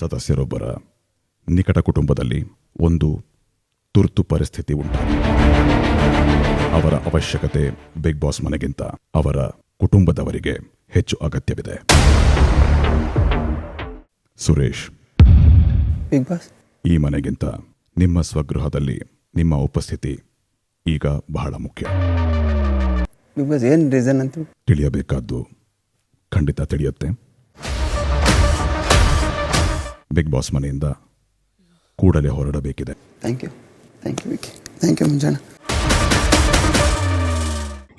ಸದಸ್ಯರೊಬ್ಬರ ನಿಕಟ ಕುಟುಂಬದಲ್ಲಿ ಒಂದು ತುರ್ತು ಪರಿಸ್ಥಿತಿ ಉಂಟಾಗಿದೆ ಅವರ ಅವಶ್ಯಕತೆ ಬಿಗ್ ಬಾಸ್ ಮನೆಗಿಂತ ಅವರ ಕುಟುಂಬದವರಿಗೆ ಹೆಚ್ಚು ಅಗತ್ಯವಿದೆ. ಸುರೇಶ್. Bigg Boss? ಈ ಮನೆಗಿಂತ ನಿಮ್ಮ ಸ್ವಗೃಹದಲ್ಲಿ ನಿಮ್ಮ ಉಪಸ್ಥಿತಿ ಈಗ ಬಹಳ ಮುಖ್ಯ. ಬಿಗ್ ಬಾಸ್ ಏನು ರೀಸನ್ ಅಂತ? ತಿಳಿಯಬೇಕಾದ್ದು ಖಂಡಿತ ತಿಳಿಯುತ್ತೆ. ಬಿಗ್ ಬಾಸ್ ಮನೆಯಿಂದ ಕೂಡಲೇ ಹೊರಡಬೇಕಿದೆ. Thank you thank you Vicky thank you ಮುಂಜಾನೆ.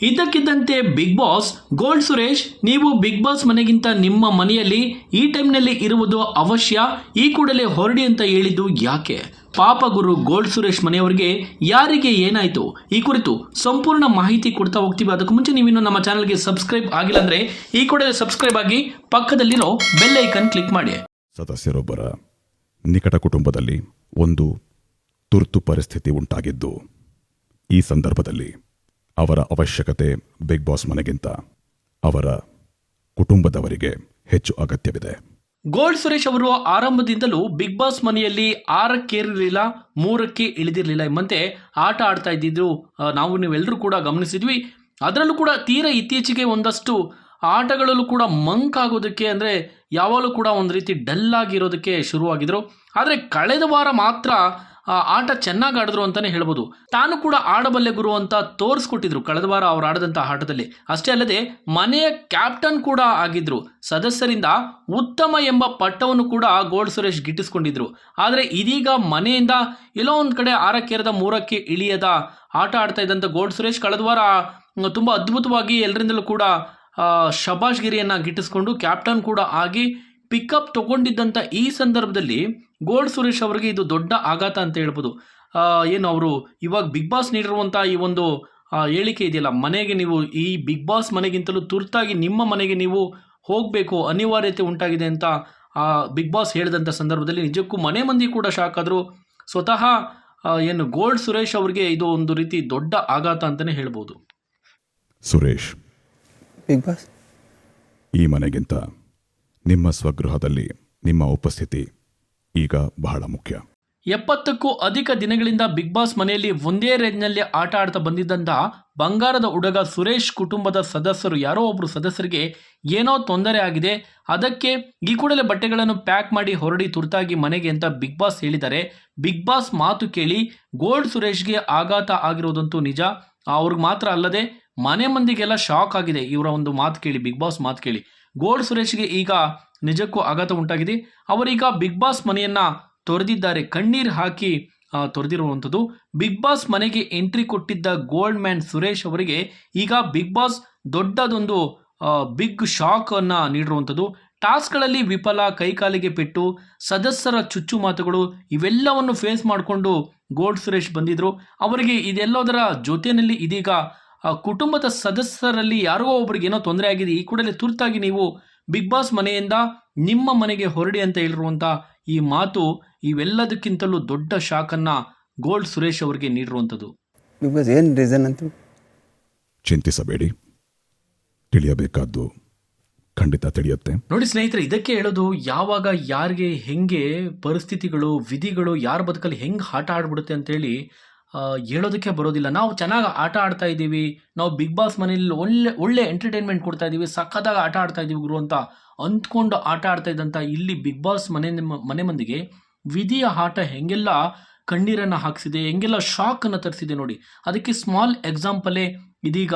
ಇದ್ದಕ್ಕಿದ್ದಂತೆ ಬಿಗ್ ಬಾಸ್ ಗೋಲ್ಡ್ ಸುರೇಶ್ ನೀವು ಬಿಗ್ ಬಾಸ್ ಮನೆಗಿಂತ ನಿಮ್ಮ ಮನೆಯಲ್ಲಿ ಈ ಟೈಮ್ನಲ್ಲಿ ಇರುವುದು ಅವಶ್ಯ ಈ ಕೂಡಲೇ ಹೊರಡಿ ಅಂತ ಹೇಳಿದ್ದು ಯಾಕೆ? ಪಾಪ ಗುರು ಗೋಲ್ಡ್ ಸುರೇಶ್ ಮನೆಯವರಿಗೆ ಯಾರಿಗೆ ಏನಾಯಿತು? ಈ ಕುರಿತು ಸಂಪೂರ್ಣ ಮಾಹಿತಿ ಕೊಡ್ತಾ ಹೋಗ್ತೀವಿ. ಅದಕ್ಕೂ ಮುಂಚೆ ನೀವಿನ್ನು ನಮ್ಮ ಚಾನಲ್ಗೆ ಸಬ್ಸ್ಕ್ರೈಬ್ ಆಗಿಲ್ಲ ಅಂದರೆ ಈ ಕೂಡಲೇ ಸಬ್ಸ್ಕ್ರೈಬ್ ಆಗಿ ಪಕ್ಕದಲ್ಲಿರೋ ಬೆಲ್ ಐಕನ್ ಕ್ಲಿಕ್ ಮಾಡಿ. ಸದಸ್ಯರೊಬ್ಬರ ನಿಕಟ ಕುಟುಂಬದಲ್ಲಿ ಒಂದು ತುರ್ತು ಪರಿಸ್ಥಿತಿ ಉಂಟಾಗಿದ್ದು, ಈ ಸಂದರ್ಭದಲ್ಲಿ ಅವರ ಅವಶ್ಯಕತೆ ಬಿಗ್ ಬಾಸ್ ಮನೆಗಿಂತ ಅವರ ಕುಟುಂಬದವರಿಗೆ ಹೆಚ್ಚು ಅಗತ್ಯವಿದೆ. ಗೋಲ್ಡ್ ಸುರೇಶ್ ಅವರು ಆರಂಭದಿಂದಲೂ ಬಿಗ್ ಬಾಸ್ ಮನೆಯಲ್ಲಿ ಆರಕ್ಕೇರಿರಲಿಲ್ಲ, ಮೂರಕ್ಕೆ ಇಳಿದಿರಲಿಲ್ಲ ಎಂಬಂತೆ ಆಟ ಆಡ್ತಾ ಇದ್ದಿದ್ರು. ನಾವು ನೀವೆಲ್ಲರೂ ಕೂಡ ಗಮನಿಸಿದ್ವಿ. ಅದರಲ್ಲೂ ಕೂಡ ತೀರ ಇತ್ತೀಚೆಗೆ ಒಂದಷ್ಟು ಆಟಗಳಲ್ಲೂ ಕೂಡ ಮಂಕ್ ಆಗೋದಕ್ಕೆ ಅಂದರೆ ಯಾವಾಗಲೂ ಕೂಡ ಒಂದು ರೀತಿ ಡಲ್ ಆಗಿರೋದಕ್ಕೆ ಶುರುವಾಗಿದ್ರು. ಆದರೆ ಕಳೆದ ವಾರ ಮಾತ್ರ ಆಟ ಚೆನ್ನಾಗಿ ಆಡಿದ್ರು ಅಂತಲೇ ಹೇಳ್ಬೋದು. ತಾನು ಕೂಡ ಆಡಬಲ್ಲೆ ಗುರು ಅಂತ ತೋರಿಸ್ಕೊಟ್ಟಿದ್ರು ಕಳೆದ ವಾರ ಅವ್ರು ಆಡದಂಥ ಆಟದಲ್ಲಿ. ಅಷ್ಟೇ ಅಲ್ಲದೆ, ಮನೆಯ ಕ್ಯಾಪ್ಟನ್ ಕೂಡ ಆಗಿದ್ರು. ಸದಸ್ಯರಿಂದ ಉತ್ತಮ ಎಂಬ ಪಟ್ಟವನ್ನು ಕೂಡ ಗೋಲ್ಡ್ ಸುರೇಶ್ ಗಿಟ್ಟಿಸ್ಕೊಂಡಿದ್ರು. ಆದರೆ ಇದೀಗ ಮನೆಯಿಂದ ಎಲ್ಲೋ ಒಂದು ಕಡೆ ಆರಕ್ಕೇರದ ಮೂರಕ್ಕೆ ಇಳಿಯದ ಆಟ ಆಡ್ತಾ ಇದ್ದಂಥ ಗೋಲ್ಡ್ ಸುರೇಶ್ ಕಳೆದ ವಾರ ತುಂಬ ಅದ್ಭುತವಾಗಿ ಎಲ್ಲರಿಂದಲೂ ಕೂಡ ಶಬಾಷ್ಗಿರಿಯನ್ನು ಗಿಟ್ಟಿಸ್ಕೊಂಡು ಕ್ಯಾಪ್ಟನ್ ಕೂಡ ಆಗಿ ಪಿಕಪ್ ತಗೊಂಡಿದ್ದಂಥ ಈ ಸಂದರ್ಭದಲ್ಲಿ ಗೋಲ್ಡ್ ಸುರೇಶ್ ಅವರಿಗೆ ಇದು ದೊಡ್ಡ ಆಘಾತ ಅಂತ ಹೇಳ್ಬೋದು. ಏನು ಅವರು ಇವಾಗ ಬಿಗ್ ಬಾಸ್ ನೀಡಿರುವಂಥ ಈ ಒಂದು ಹೇಳಿಕೆ ಇದೆಯಲ್ಲ, ಮನೆಗೆ ನೀವು ಈ ಬಿಗ್ ಬಾಸ್ ಮನೆಗಿಂತಲೂ ತುರ್ತಾಗಿ ನಿಮ್ಮ ಮನೆಗೆ ನೀವು ಹೋಗಬೇಕು, ಅನಿವಾರ್ಯತೆ ಉಂಟಾಗಿದೆ ಅಂತ ಬಿಗ್ ಬಾಸ್ ಹೇಳಿದಂಥ ಸಂದರ್ಭದಲ್ಲಿ ನಿಜಕ್ಕೂ ಮನೆ ಮಂದಿ ಕೂಡ ಶಾಕ್ ಆದರೂ. ಸ್ವತಃ ಏನು ಗೋಲ್ಡ್ ಸುರೇಶ್ ಅವರಿಗೆ ಇದು ಒಂದು ರೀತಿ ದೊಡ್ಡ ಆಘಾತ ಅಂತಲೇ ಹೇಳ್ಬೋದು. ಸುರೇಶ್. ಬಿಗ್ ಬಾಸ್ ಈ ಮನೆಗಿಂತ ನಿಮ್ಮ ಸ್ವಗೃಹದಲ್ಲಿ ನಿಮ್ಮ ಉಪಸ್ಥಿತಿ ಈಗ ಬಹಳ ಮುಖ್ಯ. ಎಪ್ಪತ್ತಕ್ಕೂ ಅಧಿಕ ದಿನಗಳಿಂದ ಬಿಗ್ ಬಾಸ್ ಮನೆಯಲ್ಲಿ ಒಂದೇ ರೇಂಜ್ನಲ್ಲಿ ಆಟ ಆಡ್ತಾ ಬಂದಿದ್ದಂಥ ಬಂಗಾರದ ಹುಡುಗ ಸುರೇಶ್ ಕುಟುಂಬದ ಸದಸ್ಯರು ಯಾರೋ ಒಬ್ಬರು ಸದಸ್ಯರಿಗೆ ಏನೋ ತೊಂದರೆ ಆಗಿದೆ. ಅದಕ್ಕೆ ಈ ಕೂಡಲೇ ಬಟ್ಟೆಗಳನ್ನು ಪ್ಯಾಕ್ ಮಾಡಿ ಹೊರಡಿ ತುರ್ತಾಗಿ ಮನೆಗೆ ಅಂತ ಬಿಗ್ ಬಾಸ್ ಹೇಳಿದ್ದಾರೆ. ಬಿಗ್ ಬಾಸ್ ಮಾತು ಕೇಳಿ ಗೋಲ್ಡ್ ಸುರೇಶ್ಗೆ ಆಘಾತ ಆಗಿರೋದಂತೂ ನಿಜ. ಅವ್ರಿಗೆ ಮಾತ್ರ ಅಲ್ಲದೆ ಮನೆ ಮಂದಿಗೆಲ್ಲ ಶಾಕ್ ಆಗಿದೆ. ಇವರ ಒಂದು ಮಾತು ಕೇಳಿ ಬಿಗ್ ಬಾಸ್ ಮಾತು ಕೇಳಿ. ಗೋಲ್ಡ್ ಸುರೇಶ್ಗೆ ಈಗ ನಿಜಕ್ಕೂ ಆಘಾತ ಉಂಟಾಗಿದೆ. ಅವರೀಗ ಬಿಗ್ ಬಾಸ್ ಮನೆಯನ್ನ ತೊರೆದಿದ್ದಾರೆ. ಕಣ್ಣೀರು ಹಾಕಿ ತೊರೆದಿರುವಂಥದ್ದು. ಬಿಗ್ ಬಾಸ್ ಮನೆಗೆ ಎಂಟ್ರಿ ಕೊಟ್ಟಿದ್ದ ಗೋಲ್ಡ್ ಮ್ಯಾನ್ ಸುರೇಶ್ ಅವರಿಗೆ ಈಗ ಬಿಗ್ ಬಾಸ್ ದೊಡ್ಡದೊಂದು ಬಿಗ್ ಶಾಕ್ ಅನ್ನ ನೀಡಿರುವಂಥದ್ದು. ಟಾಸ್ಕ್ಗಳಲ್ಲಿ ವಿಫಲ ಕೈಕಾಲಿಗೆ ಪೆಟ್ಟು, ಸದಸ್ಯರ ಚುಚ್ಚು ಮಾತುಗಳು ಇವೆಲ್ಲವನ್ನು ಫೇಸ್ ಮಾಡಿಕೊಂಡು ಗೋಲ್ಡ್ ಸುರೇಶ್ ಬಂದಿದ್ರು. ಅವರಿಗೆ ಇದೆಲ್ಲದರ ಜೊತೆಯಲ್ಲಿ ಇದೀಗ ಆ, ಕುಟುಂಬದ ಸದಸ್ಯರಲ್ಲಿ ಯಾರಿಗೋ ಒಬ್ಬರಿಗೆ ಏನೋ ತೊಂದರೆ ಆಗಿದೆ ಈ ಕೂಡಲೇ ತುರ್ತಾಗಿ ನೀವು ಬಿಗ್ ಬಾಸ್ ಮನೆಯಿಂದ ನಿಮ್ಮ ಮನೆಗೆ ಹೊರಡಿ ಅಂತ ಹೇಳಿರುವಂಥ ಈ ಮಾತು ಇವೆಲ್ಲದಕ್ಕಿಂತಲೂ ದೊಡ್ಡ ಶಾಕನ್ನು ಗೋಲ್ಡ್ ಸುರೇಶ್ ಅವರಿಗೆ ನೀಡಿರುವಂಥದ್ದು. ಬಿಗ್ ಬಾಸ್ ಏನು ರೀಸನ್ ಅಂತ? ಚಿಂತಿಸಬೇಡಿ. ತಿಳಿಯಬೇಕಾದ್ದು ಖಂಡಿತ ತಿಳಿಯುತ್ತೆ. ನೋಡಿ ಸ್ನೇಹಿತರೆ ಇದಕ್ಕೆ ಹೇಳೋದು ಯಾವಾಗ ಯಾರಿಗೆ ಹೆಂಗೆ ಪರಿಸ್ಥಿತಿಗಳು ವಿಧಿಗಳು ಯಾರ ಬದುಕಲ್ಲಿ ಹೆಂಗೆ ಆಟ ಆಡ್ಬಿಡುತ್ತೆ ಅಂತೇಳಿ ಹೇಳೋದಕ್ಕೆ ಬರೋದಿಲ್ಲ. ನಾವು ಚೆನ್ನಾಗಿ ಆಟ ಆಡ್ತಾ ಇದ್ದೀವಿ. ನಾವು ಬಿಗ್ ಬಾಸ್ ಮನೇಲಿ ಒಳ್ಳೆ ಒಳ್ಳೆ ಎಂಟರ್ಟೈನ್ಮೆಂಟ್ ಕೊಡ್ತಾ ಇದ್ದೀವಿ. ಸಖತ್ತಾಗಿ ಆಟ ಆಡ್ತಾ ಇದ್ದೀವಿ ಗುರು ಅಂತ ಅಂದ್ಕೊಂಡು ಆಟ ಆಡ್ತಾ ಇದ್ದಂಥ ಇಲ್ಲಿ ಬಿಗ್ ಬಾಸ್ ಮನೆ ಮನೆ ಮಂದಿಗೆ ವಿಧಿಯ ಆಟ ಹೆಂಗೆಲ್ಲ ಕಣ್ಣೀರನ್ನು ಹಾಕಿಸಿದೆ, ಹೆಂಗೆಲ್ಲ ಶಾಕನ್ನು ತರಿಸಿದೆ ನೋಡಿ. ಅದಕ್ಕೆ ಸ್ಮಾಲ್ ಎಕ್ಸಾಂಪಲೇ ಇದೀಗ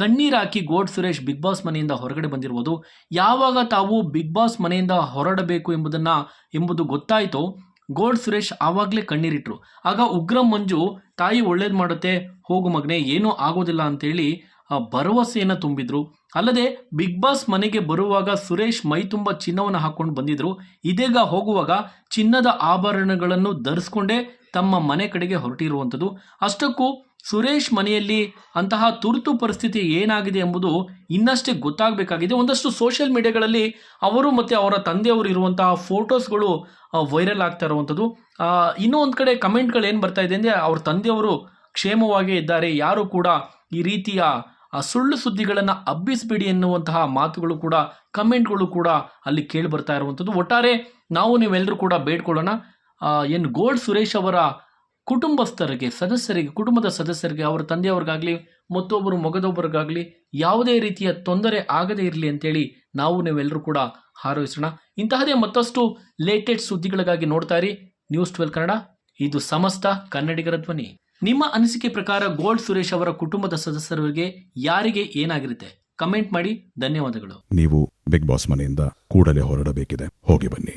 ಕಣ್ಣೀರು ಹಾಕಿ ಗೋಡ್ ಸುರೇಶ್ ಬಿಗ್ ಬಾಸ್ ಮನೆಯಿಂದ ಹೊರಗಡೆ ಬಂದಿರ್ಬೋದು. ಯಾವಾಗ ತಾವು ಬಿಗ್ ಬಾಸ್ ಮನೆಯಿಂದ ಹೊರಡಬೇಕು ಎಂಬುದನ್ನು, ಎಂಬುದು ಗೊತ್ತಾಯಿತೋ ಗೋಲ್ಡ್ ಸುರೇಶ್ ಆವಾಗಲೇ ಕಣ್ಣೀರಿಟ್ರು. ಆಗ ಉಗ್ರ ಮಂಜು, ತಾಯಿ ಒಳ್ಳೇದು ಮಾಡುತ್ತೆ, ಹೋಗು ಮಗನೆ, ಏನೂ ಆಗೋದಿಲ್ಲ ಅಂತೇಳಿ, ಆ, ಭರವಸೆಯನ್ನು ತುಂಬಿದ್ರು. ಅಲ್ಲದೆ, ಬಿಗ್ ಬಾಸ್ ಮನೆಗೆ ಬರುವಾಗ ಸುರೇಶ್ ಮೈ ತುಂಬ ಚಿನ್ನವನ್ನು ಹಾಕೊಂಡು ಬಂದಿದ್ರು. ಇದೀಗ ಹೋಗುವಾಗ ಚಿನ್ನದ ಆಭರಣಗಳನ್ನು ಧರಿಸ್ಕೊಂಡೇ ತಮ್ಮ ಮನೆ ಕಡೆಗೆ ಹೊರಟಿರುವಂಥದ್ದು. ಅಷ್ಟಕ್ಕೂ ಸುರೇಶ್ ಮನೆಯಲ್ಲಿ ಅಂತಹ ತುರ್ತು ಪರಿಸ್ಥಿತಿ ಏನಾಗಿದೆ ಎಂಬುದು ಇನ್ನಷ್ಟೇ ಗೊತ್ತಾಗಬೇಕಾಗಿದೆ. ಒಂದಷ್ಟು ಸೋಷಿಯಲ್ ಮೀಡಿಯಾಗಳಲ್ಲಿ ಅವರು ಮತ್ತು ಅವರ ತಂದೆಯವರು ಇರುವಂತಹ ಫೋಟೋಸ್ಗಳು ವೈರಲ್ ಆಗ್ತಾ ಇರುವಂಥದ್ದು. ಇನ್ನೂ ಒಂದು ಕಡೆ ಕಮೆಂಟ್ಗಳು ಏನು ಬರ್ತಾ ಇದೆ ಅಂದರೆ ಅವ್ರ ತಂದೆಯವರು ಕ್ಷೇಮವಾಗೇ ಇದ್ದಾರೆ. ಯಾರು ಕೂಡ ಈ ರೀತಿಯ ಸುಳ್ಳು ಸುದ್ದಿಗಳನ್ನು ಹಬ್ಬಿಸಬೇಡಿ ಎನ್ನುವಂತಹ ಮಾತುಗಳು ಕೂಡ ಕಮೆಂಟ್ಗಳು ಕೂಡ ಅಲ್ಲಿ ಕೇಳಿ ಬರ್ತಾ ಇರುವಂಥದ್ದು. ಒಟ್ಟಾರೆ ನಾವು ನೀವೆಲ್ಲರೂ ಕೂಡ ಬೇಡ್ಕೊಳ್ಳೋಣ. ಏನು ಗೋಲ್ಡ್ ಸುರೇಶ್ ಅವರ ಕುಟುಂಬಸ್ಥರಿಗೆ ಸದಸ್ಯರಿಗೆ ಕುಟುಂಬದ ಸದಸ್ಯರಿಗೆ ಅವರ ತಂದೆಯವ್ರಿಗಾಗಲಿ ಮತ್ತೊಬ್ಬರು ಮಗದೊಬ್ಬರಿಗಾಗಲಿ ಯಾವುದೇ ರೀತಿಯ ತೊಂದರೆ ಆಗದೇ ಇರಲಿ ಅಂತೇಳಿ ನಾವು ನೀವೆಲ್ಲರೂ ಕೂಡ ಹಾರೈಸೋಣ. ಇಂತಹದೇ ಮತ್ತಷ್ಟು ಲೇಟೆಸ್ಟ್ ಸುದ್ದಿಗಳಿಗಾಗಿ ನೋಡ್ತಾ ಇರಿ. News twelve Kannada. ಇದು ಸಮಸ್ತ ಕನ್ನಡಿಗರ ಧ್ವನಿ. ನಿಮ್ಮ ಅನಿಸಿಕೆ ಪ್ರಕಾರ ಗೋಲ್ಡ್ ಸುರೇಶ್ ಅವರ ಕುಟುಂಬದ ಸದಸ್ಯರಿಗೆ ಯಾರಿಗೆ ಏನಾಗಿರುತ್ತೆ? ಕಮೆಂಟ್ ಮಾಡಿ. ಧನ್ಯವಾದಗಳು. ನೀವು ಬಿಗ್ ಬಾಸ್ ಮನೆಯಿಂದ ಕೂಡಲೇ ಹೊರಡಬೇಕಿದೆ. ಹೋಗಿ ಬನ್ನಿ.